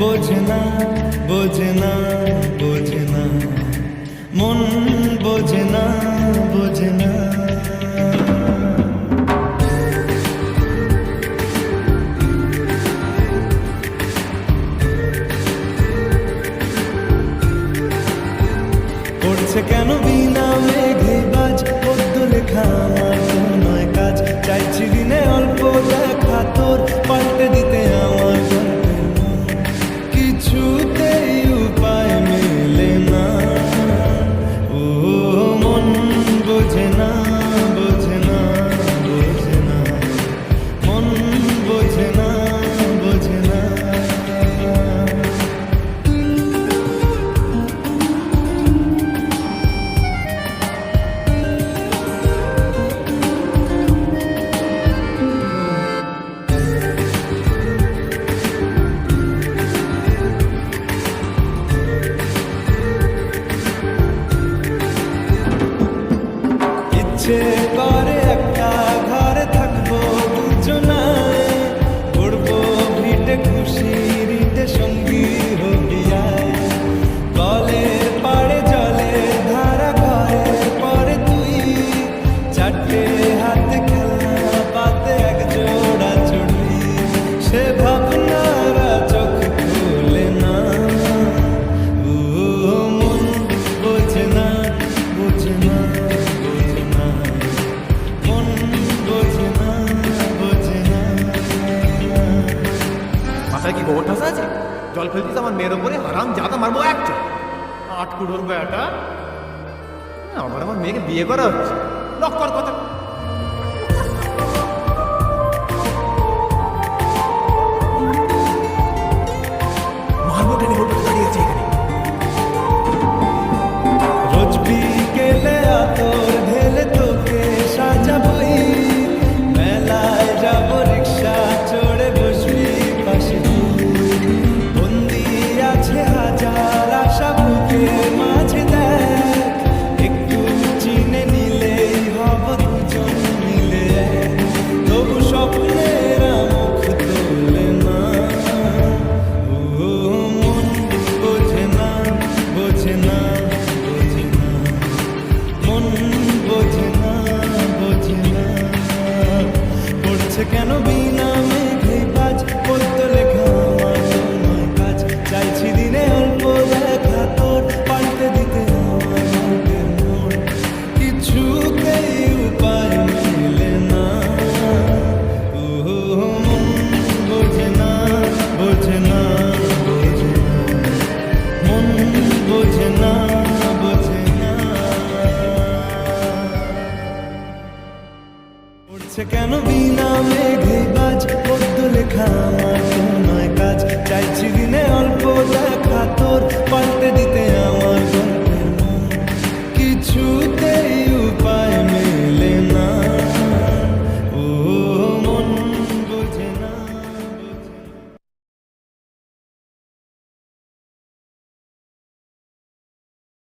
বোঝনা না বোঝে মন বোঝে না বোঝে কেন বিনা গোবর ঠাসা আছে জল ফেলতিস আমার মেয়ের ওপরে হারাম জাদা মারবো এক চল আট কুড়োর বেটা আমার আমার মেয়েকে বিয়ে করা হচ্ছে। লক্ষ্যর কথা। আসছে কেন বিনা মেঘে